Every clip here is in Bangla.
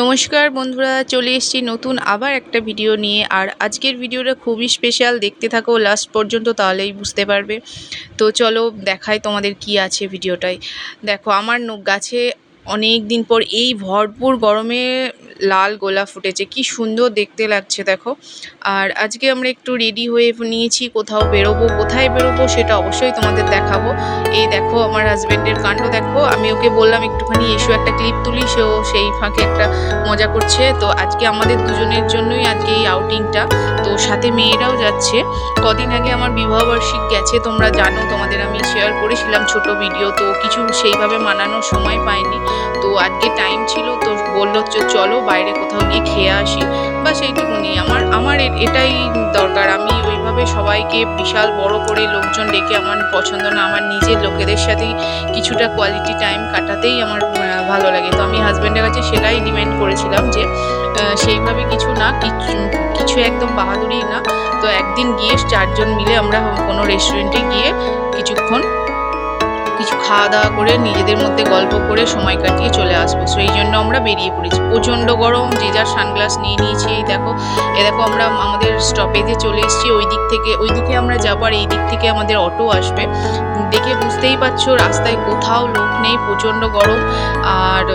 নমস্কার বন্ধুরা, চলে এসেছি নতুন আবার একটা ভিডিও নিয়ে। আর আজকের ভিডিওটা খুবই স্পেশাল দেখতে থাকো লাস্ট পর্যন্ত তাহলেই বুঝতে পারবে। তো চলো দেখাই তোমাদের কি আছে ভিডিওটায়। দেখো, আমার গাছে অনেক দিন পর এই ভরপুর গরমে লাল গোলাপ ফুটেছে, কি সুন্দর দেখতে লাগছে দেখো। আর আজকে আমরা একটু রেডি হয়ে নিয়েছি, কোথাও বেরোবো, কোথায় বেরোবো সেটা অবশ্যই তোমাদের দেখাবো। এই দেখো আমার হাজবেন্ডের কাণ্ড দেখো, আমি ওকে বললাম একটুখানি এসো একটা ক্লিপ তুলি সেও সেই ফাঁকে একটা মজা করছে। তো আজকে আমাদের দুজনের জন্যই আজকে এই আউটিংটা তো সাথে মেয়েরাও যাচ্ছে। কদিন আগে আমার বিবাহবার্ষিক গেছে, তোমরা জানো, তোমাদের আমি শেয়ার করেছিলাম ছোট ভিডিও তো কিছু সেইভাবে মানানোর সময় পাইনি। তো আজকে টাইম ছিল, তো বলল যে চলো বাইরে কোথাও গিয়ে খেয়ে আসি। বা সেইটুকুনি। আমার আমার এটাই দরকার। আমি ওইভাবে সবাইকে বিশাল বড় করে লোকজন ডেকে আমার পছন্দ না, আমার নিজের লোকেদের সাথেই কিছুটা কোয়ালিটি টাইম কাটাতেই আমার ভালো লাগে। তো আমি হাজব্যান্ডের কাছে সেটাই ডিমান্ড করেছিলাম যে সেইভাবে কিছু না, কিছু কিছু একদম বাহাদুরি না। তো একদিন গিয়ে চারজন মিলে আমরা কোনো রেস্টুরেন্টে গিয়ে কিছুক্ষণ, কিছু খাওয়া দাওয়া করে নিজেদের মধ্যে গল্প করে সময় কাটিয়ে চলে আসব। সেই জন্য আমরা বেরিয়ে পড়েছি। প্রচণ্ড গরম, যে যার সানগ্লাস নিয়ে নিয়েছি। এই দেখো, এ দেখো আমরা আমাদের স্টপেজে চলে এসেছি। ওই দিক থেকে, ওই দিকে আমরা যাব আর এই দিক থেকে আমাদের অটো আসবে। দেখে বুঝতেই পারছ, রাস্তায় কোথাও লোক নেই, প্রচণ্ড গরম। আর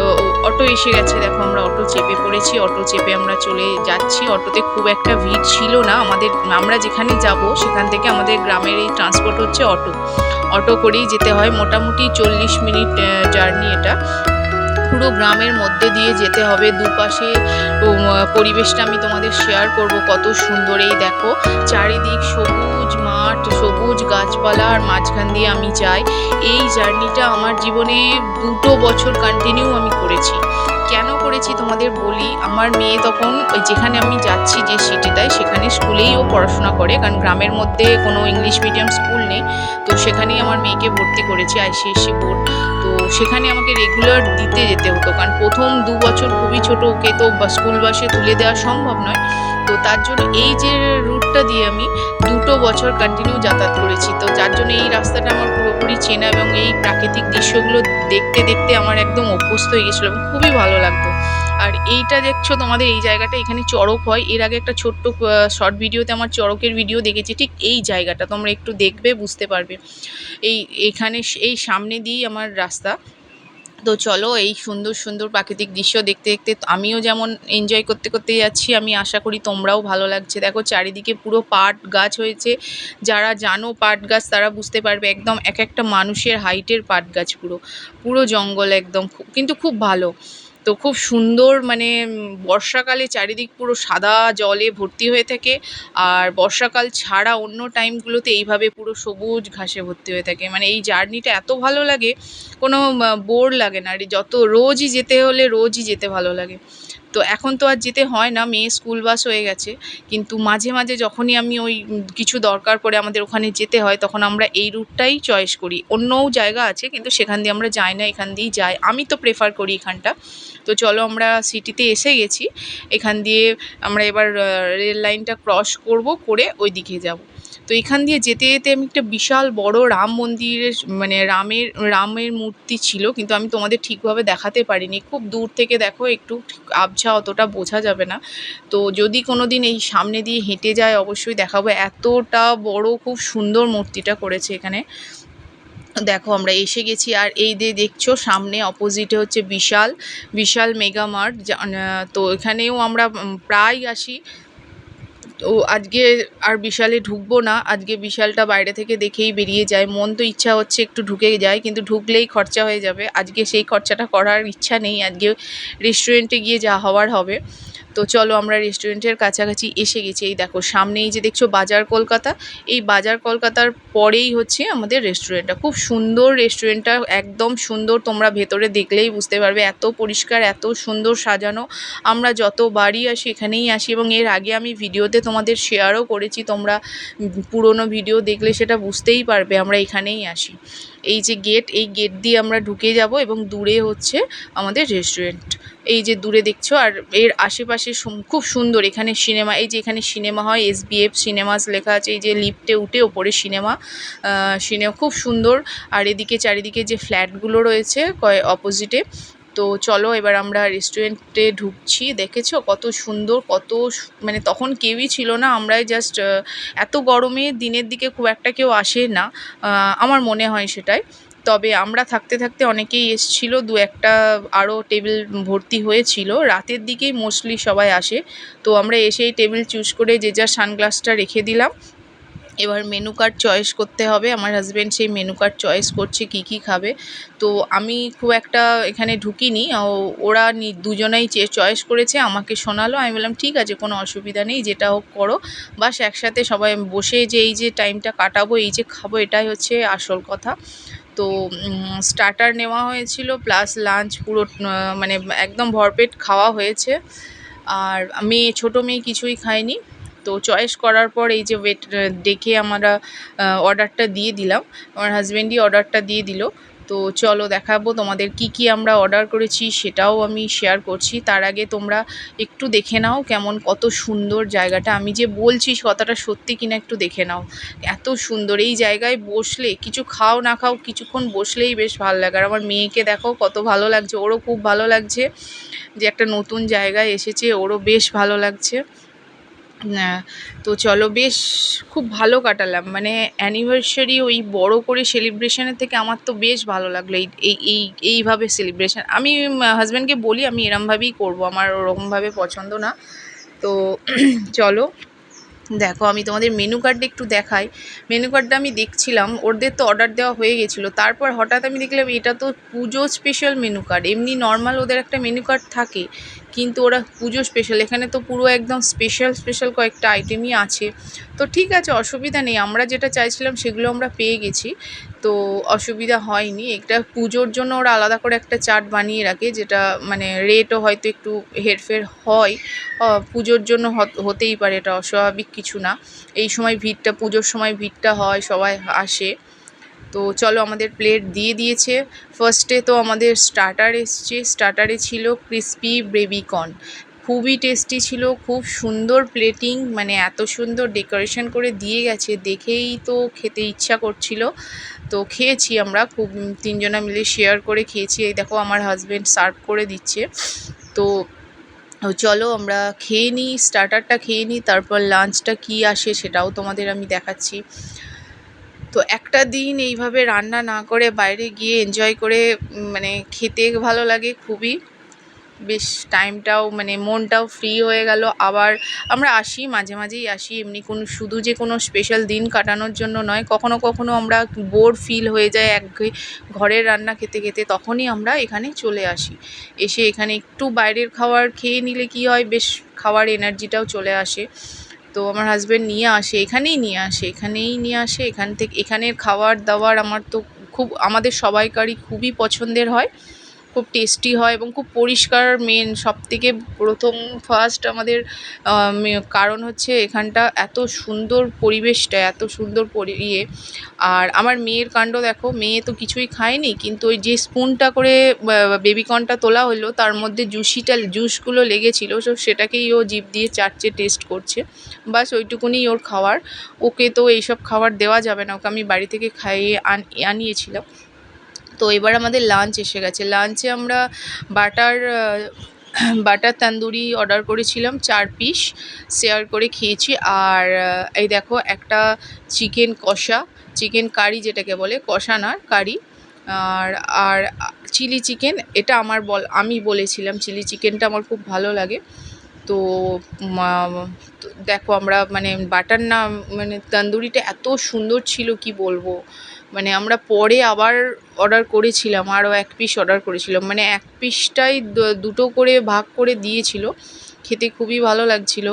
অটো এসে গেছে। দেখো আমরা অটো চেপে পড়েছি। অটো চেপে আমরা চলে যাচ্ছি। অটোতে খুব একটা ভিড় ছিল না। আমাদের, আমরা যেখানে যাব, সেখান থেকে আমাদের গ্রামের এই ট্রান্সপোর্ট হচ্ছে অটো অটো করেই যেতে হয়। মোটামুটি চল্লিশ মিনিট জার্নি এটা। পুরো গ্রামের মধ্যে দিয়ে যেতে হবে, দুপাশে পরিবেশটা আমি তোমাদের শেয়ার করব কত সুন্দর। এই দেখো, চারিদিক সবুজ মাঠ, সবুজ গাছপালা, আর মাঝখান দিয়ে আমি যাই। এই জার্নিটা আমার জীবনে দুটো বছর কন্টিনিউ আমি করেছি। কেন করেছি তোমাদের বলি? আমার মেয়ে তখন ওই যেখানে আমি যাচ্ছি যে সিটিটায় সেখানে স্কুলেই ও পড়াশোনা করে। কারণ গ্রামের মধ্যে কোনো ইংলিশ মিডিয়াম স্কুল নেই। তো সেখানেই আমার মেয়েকে ভর্তি করেছি আইসিএসসি বোর্ড সেখানে আমাকে রেগুলার দিতে যেতে হতো। কারণ প্রথম দু বছর খুবই ছোট, ওকে তো স্কুল বাসে তুলে দেওয়া সম্ভব নয়। তো তার জন্য এই যে রুটটা দিয়ে আমি দুটো বছর কন্টিনিউ যাতায়াত করেছি। তো যার জন্য এই রাস্তাটা আমার পুরোপুরি চেনা এবং এই প্রাকৃতিক দৃশ্যগুলো দেখতে দেখতে আমার একদম অভ্যস্ত হয়ে গেছিল এবং খুবই ভালো লাগতো। আর এইটা দেখছ তোমাদের, এই জায়গাটা এখানে চড়ক হয়। এর আগে একটা ছোট্ট শর্ট ভিডিওতে আমার চড়কের ভিডিও দেখেছি, ঠিক এই জায়গাটা। তোমরা একটু দেখবে, বুঝতে পারবে। এই, এখানে এই সামনে দিয়েই আমার রাস্তা। তো চলো, এই সুন্দর সুন্দর প্রাকৃতিক দৃশ্য দেখতে দেখতে আমিও যেমন এনজয় করতে করতে যাচ্ছি, আমি আশা করি তোমরাও ভালো লাগছে। দেখো, চারিদিকে পুরো পাট গাছ হয়েছে। যারা জানো পাট গাছ, তারা বুঝতে পারবে, একদম এক একটা মানুষের হাইটের পাট গাছ পুরো। পুরো জঙ্গল একদম কিন্তু খুব ভালো। তো খুব সুন্দর মানে বর্ষাকালে চারিদিক পুরো সাদা জলে ভর্তি হয়ে থাকে আর বর্ষাকাল ছাড়া অন্য টাইমগুলোতে এইভাবে পুরো সবুজ ঘাসে ভর্তি হয়ে থাকে। মানে এই জার্নিটা এত ভালো লাগে, কোনো বোর লাগে না। আর যত রোজই যেতে হলে রোজই যেতে ভালো লাগে। তো এখন তো আর যেতে হয় না, মেয়ে স্কুল বাস হয়ে গেছে। কিন্তু মাঝে মাঝে যখনই আমি ওই কিছু দরকার পড়ে আমাদের ওখানে যেতে হয়, তখন আমরা এই রুটটাই চয়েস করি। অন্যও জায়গা আছে, কিন্তু সেখান দিয়ে আমরা যাই না, এখান দিয়েই যাই। আমি তো প্রেফার করি এখানটা। তো চলো আমরা সিটিতে এসে গেছি। এখান দিয়ে আমরা এবার রেল লাইনটা ক্রস করব, করে ওই দিকে যাব। তো এখান দিয়ে যেতে যেতে আমি একটা বিশাল বড় রাম মন্দিরের মানে রামের রামের মূর্তি ছিল, কিন্তু আমি তোমাদের ঠিকভাবে দেখাতে পারিনি। খুব দূর থেকে দেখো, একটু আবছা অতটা বোঝা যাবে না। তো যদি কোনো দিন এই সামনে দিয়ে হেঁটে যায়, অবশ্যই দেখাবো। এতটা বড়, খুব সুন্দর মূর্তিটা করেছে এখানে। দেখো, আমরা এসে গেছি, আর এই দিয়ে দেখছ, সামনে অপোজিটে হচ্ছে বিশাল বিশাল মেগা মার্ট তো এখানেও আমরা প্রায় আসি। তো আজকে আর বিশালে ঢুকবো না। আজকে বিশালটা বাইরে থেকে দেখেই বেরিয়ে যায়। মন তো ইচ্ছা হচ্ছে একটু ঢুকে যায়, কিন্তু ঢুকলেই খরচা হয়ে যাবে। আজকে সেই খরচাটা করার ইচ্ছা নেই। আজকে রেস্টুরেন্টে গিয়ে যা হওয়ার হবে। তো চলো আমরা রেস্টুরেন্টের কাছাকাছি এসে গেছি। এই দেখো, সামনেই যে দেখছ বাজার কলকাতা, এই বাজার কলকাতার পরেই হচ্ছে আমাদের রেস্টুরেন্টটা খুব সুন্দর রেস্টুরেন্টটা একদম সুন্দর, তোমরা ভেতরে দেখলেই বুঝতে পারবে। এত পরিষ্কার, এত সুন্দর সাজানো। আমরা যত বাড়ি আসি, এখানেই আসি এবং এর আগে আমি ভিডিওতে তোমাদের শেয়ারও করেছি। তোমরা পুরোনো ভিডিও দেখলে সেটা বুঝতেই পারবে, আমরা এখানেই আসি। এই যে গেট এই গেট দিয়ে আমরা ঢুকে যাব এবং দূরে হচ্ছে আমাদের রেস্টুরেন্ট এই যে দূরে দেখছ, আর এর আশেপাশে খুব সুন্দর এখানে সিনেমা এই যে এখানে সিনেমা হয় এস বি এফ সিনেমাস লেখা আছে, এই যে লিফটে উঠে ওপরে সিনেমা সিনেমা খুব সুন্দর। আর এদিকে চারিদিকে যে ফ্ল্যাটগুলো রয়েছে, কয় অপোজিটে তো চলো এবার আমরা রেস্টুরেন্টে ঢুকছি। দেখেছ কত সুন্দর, কত মানে তখন কেউই ছিল না, আমরাই জাস্ট এত গরমে দিনের দিকে খুব একটা কেউ আসে না আমার মনে হয় সেটাই। তবে আমরা থাকতে থাকতে অনেকেই এসছিল, দু একটা আরও টেবিল ভর্তি হয়েছিল। রাতের দিকেই মোস্টলি সবাই আসে। তো আমরা এসেই টেবিল চুজ করে যে যার সানগ্লাসটা রেখে দিলাম। এবার মেনু কার্ড চয়েস করতে হবে। আমার হাজব্যান্ড সেই মেনু কার্ড চয়েস করছে কি কি খাবে। তো আমি খুব একটা এখানে ঢুকিনি। ওরা দুজনেই চয়েস করেছে, আমাকে শোনালো। আমি বললাম, ঠিক আছে, কোনো অসুবিধা নেই, যেটা হোক করো। বাস একসাথে সবাই বসে যে, এই যে টাইমটা কাটাবো, এই যে খাব, এটাই হচ্ছে আসল কথা। তো স্টার্টার নেওয়া হয়েছিল প্লাস লাঞ্চ পুরো মানে একদম ভরপেট খাওয়া হয়েছে। আর মেয়ে, ছোটো মেয়ে কিছুই খায়নি। তো চয়েস করার পর এই যে ওয়েট ডেকে আমরা অর্ডারটা দিয়ে দিলাম। আমার হাজব্যান্ডই অর্ডারটা দিয়ে দিল। তো চলো দেখাবো তোমাদের কি কি আমরা অর্ডার করেছি, সেটাও আমি শেয়ার করছি। তার আগে তোমরা একটু দেখে নাও কেমন, কত সুন্দর জায়গাটা। আমি যে বলছি কথাটা সত্যি কিনা একটু দেখে নাও। এত সুন্দর। এই জায়গায় বসলে, কিছু খাও না খাও, কিছুক্ষণ বসলেই বেশ ভালো লাগে। আর আমার মেয়েকে দেখো, কত ভালো লাগছে। ওরও খুব ভালো লাগছে যে একটা নতুন জায়গায় এসেছে, ওরও বেশ ভালো লাগছে। তো চলো বেশ খুব ভালো কাটালাম। মানে অ্যানিভার্সারি ওই বড় করে সেলিব্রেশনের থেকে আমার তো বেশ ভালো লাগল এই এই এই, এইভাবে সেলিব্রেশন আমি হাজব্যান্ডকে বলি, আমি এরমভাবেই করব, আমার ওরকমভাবে পছন্দ না। তো চলো, দেখো আমি তোমাদের মেনু কার্ডটা একটু দেখাই। মেনু কার্ডটা আমি দেখছিলাম, ওদের তো অর্ডার দেওয়া হয়ে গেছিল। তারপর হঠাৎ আমি দেখলাম এটা তো পুজো স্পেশাল মেনু কার্ড এমনি নর্মাল ওদের একটা মেনু কার্ড থাকে। কিন্তু ওরা পুজো স্পেশাল এখানে তো পুরো একদম স্পেশাল স্পেশাল কয়েকটা আইটেমই আছে। তো ঠিক আছে, অসুবিধা নেই, আমরা যেটা চাইছিলাম সেগুলো আমরা পেয়ে গেছি। তো অসুবিধা হয়নি এটা পুজোর জন্য ওরা আলাদা করে একটা চার্ট বানিয়ে রাখে, যেটা মানে রেটও হয়তো একটু হেরফের হয়। পুজোর জন্য হত- হতেই পারে, এটা অস্বাভাবিক কিছু না। এই সময় ভিড়টা, পুজোর সময় ভিড়টা হয়, সবাই আসে। তো চলো আমাদের প্লেট দিয়ে দিয়েছে। ফার্স্টে তো আমাদের স্টার্টার এসছে। স্টার্টারে ছিল ক্রিস্পি বেবিকর্ন খুবই টেস্টি ছিল, খুব সুন্দর প্লেটিং মানে এত সুন্দর ডেকোরেশন করে দিয়ে গেছে, দেখেই তো খেতে ইচ্ছা করছিল। তো খেয়েছি আমরা, খুব তিনজনা মিলে শেয়ার করে খেয়েছি। এই দেখো আমার হাজব্যান্ড সার্ভ করে দিচ্ছে। তো চলো আমরা খেয়ে নিই স্টার্টারটা খেয়ে নিই, তারপর লাঞ্চটা কী আসে সেটাও তোমাদের আমি দেখাচ্ছি। তো একটা দিন এইভাবে রান্না না করে বাইরে গিয়ে এনজয় করে মানে খেতে ভালো লাগে খুবই। বেশ টাইমটাও মানে মনটাও ফ্রি হয়ে গেল। আবার আমরা আসি, মাঝে মাঝেই আসি, এমনি কোনো, শুধু যে কোনো স্পেশাল দিন কাটানোর জন্য নয়, কখনো কখনো আমরা বোর ফিল হয়ে যায় এক ঘরের রান্না খেতে খেতে, তখনই আমরা এখানে চলে আসি। এসে এখানে একটু বাইরের খাবার খেয়ে নিলে কি হয়, বেশ খাওয়ার এনার্জিটাও চলে আসে। তো আমার হাজব্যান্ড নিয়ে আসে, এখানেই নিয়ে আসে, এখানেই নিয়ে আসে, এখান থেকে, এখানের খাবার দাবার আমার তো খুব, আমাদের সবাইকারই খুবই পছন্দের হয়। খুব টেস্টি হয় এবং খুব পরিষ্কার মেন সবথেকে প্রথম ফার্স্ট আমাদের কারণ হচ্ছে এখানটা এত সুন্দর পরিবেশটা, এত সুন্দর পরি ইয়ে। আর আমার মেয়ের কাণ্ড দেখো, মেয়ে তো কিছুই খায়নি, কিন্তু ওই যে স্পুনটা করে বেবিকর্নটা তোলা হলো তার মধ্যে জুসিটা জুসগুলো লেগেছিলো তো সেটাকেই ও জিভ দিয়ে চাটছে টেস্ট করছে। বাস ওইটুকুনি ওর খাওয়ার। ওকে তো এইসব খাবার দেওয়া যাবে না, ওকে আমি বাড়ি থেকে খাইয়ে আন, আনিয়েছিলাম। তো এবার আমাদের লাঞ্চ এসে গেছে। লাঞ্চে আমরা বাটার বাটার তান্দুরি অর্ডার করেছিলাম, চার পিস শেয়ার করে খেয়েছি। আর এই দেখো একটা চিকেন কষা চিকেন কারি যেটাকে বলে, কষা না কারি আর আর চিলি চিকেন এটা আমার বল, আমি বলেছিলাম চিলি চিকেনটা আমার খুব ভালো লাগে। তো দেখো আমরা মানে বাটার না মানে তন্দুরিটা এত সুন্দর ছিল, কি বলব? মানে আমরা পরে আবার অর্ডার করেছিলাম আরও এক পিস অর্ডার করেছিলাম। মানে এক পিসটাই দুটো করে ভাগ করে দিয়েছিল। খেতে খুবই ভালো লাগছিল।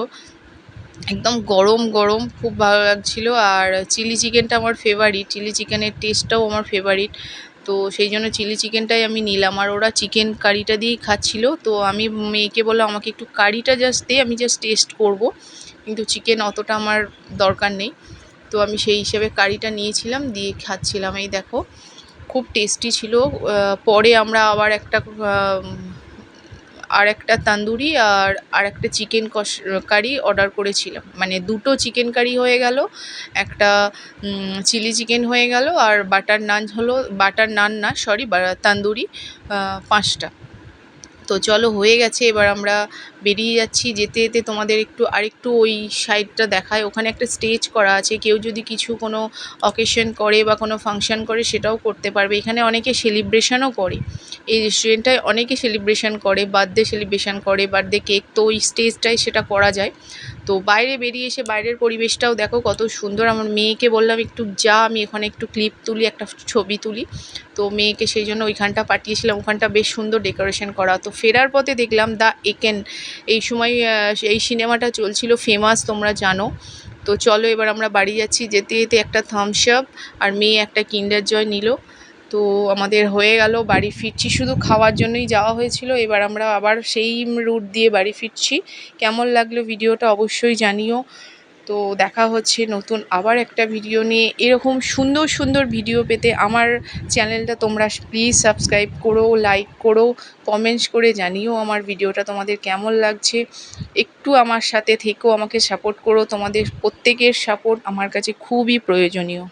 একদম গরম গরম, খুব ভালো লাগছিল। আর চিলি চিকেনটা আমার ফেভারিট চিলি চিকেনের টেস্টটাও আমার ফেভারিট তো সেই জন্য চিলি চিকেনটাই আমি নিলাম। আর ওরা চিকেন কারিটা দিয়েই খাচ্ছিল। তো আমি মেয়েকে বললাম, আমাকে একটু কারিটা জাস্ট দে, আমি জাস্ট টেস্ট করব। কিন্তু চিকেন অতটা আমার দরকার নেই। তো আমি সেই হিসেবে কারিটা নিয়েছিলাম, দিয়ে খাচ্ছিলাম। এই দেখো, খুব টেস্টি ছিল। পরে আমরা আবার একটা আর একটা তান্দুরি আর আর একটা চিকেন কষ, কারি অর্ডার করেছিলাম। মানে দুটো চিকেন কারি হয়ে গেল, একটা চিলি চিকেন হয়ে গেল, আর বাটার নান হলো, বাটার নান না, সরি তান্দুরি পাঁচটা। তো চলো হয়ে গেছে, এবার আমরা বেরিয়ে যাচ্ছি। যেতে যেতে তোমাদের একটু, আরেকটু ওই সাইডটা দেখায় ওখানে একটা স্টেজ করা আছে। কেউ যদি কিছু কোনো অকেশন করে বা কোনো ফাংশান করে, সেটাও করতে পারবে। এখানে অনেকে সেলিব্রেশনও করে। এই রেস্টুরেন্টটায় অনেকে সেলিব্রেশন করে বার্থডে সেলিব্রেশন করে বার্থডে কেক তো ওই স্টেজটায় সেটা করা যায়। তো বাইরে বেরিয়ে এসে বাইরের পরিবেশটাও দেখো কত সুন্দর। আমার মেয়েকে বললাম, একটু যা, আমি এখানে একটু ক্লিপ তুলি, একটা ছবি তুলি। তো মেয়েকে সেই জন্য ওইখানটা পাঠিয়েছিলাম। ওখানটা বেশ সুন্দর ডেকোরেশন করা। তো ফেরার পথে দেখলাম দ্য একেন। এই সময় এই সিনেমাটা চলছিল ফেমাস তোমরা জানো। তো চলো এবার আমরা বাড়ি যাচ্ছি যেতে যেতে একটা থামস আপ আর মেয়ে একটা কিন্ডার জয় নিল। তো আমাদের হয়ে গেল, বাড়ি ফিরছি। শুধু খাওয়ার জন্যই যাওয়া হয়েছিল। এবার আমরা আবার সেই রুট দিয়ে বাড়ি ফিরছি। কেমন লাগল ভিডিওটা অবশ্যই জানিও। তো দেখা হচ্ছে নতুন আবার একটা ভিডিও নিয়ে। এরকম সুন্দর সুন্দর ভিডিও পেতে আমার চ্যানেলটা তোমরা প্লিজ সাবস্ক্রাইব করো লাইক করো কমেন্টস করে জানিও আমার ভিডিওটা তোমাদের কেমন লাগছে। একটু আমার সাথে থেকেও আমাকে সাপোর্ট করো। তোমাদের প্রত্যেকের সাপোর্ট আমার কাছে খুবই প্রয়োজনীয়।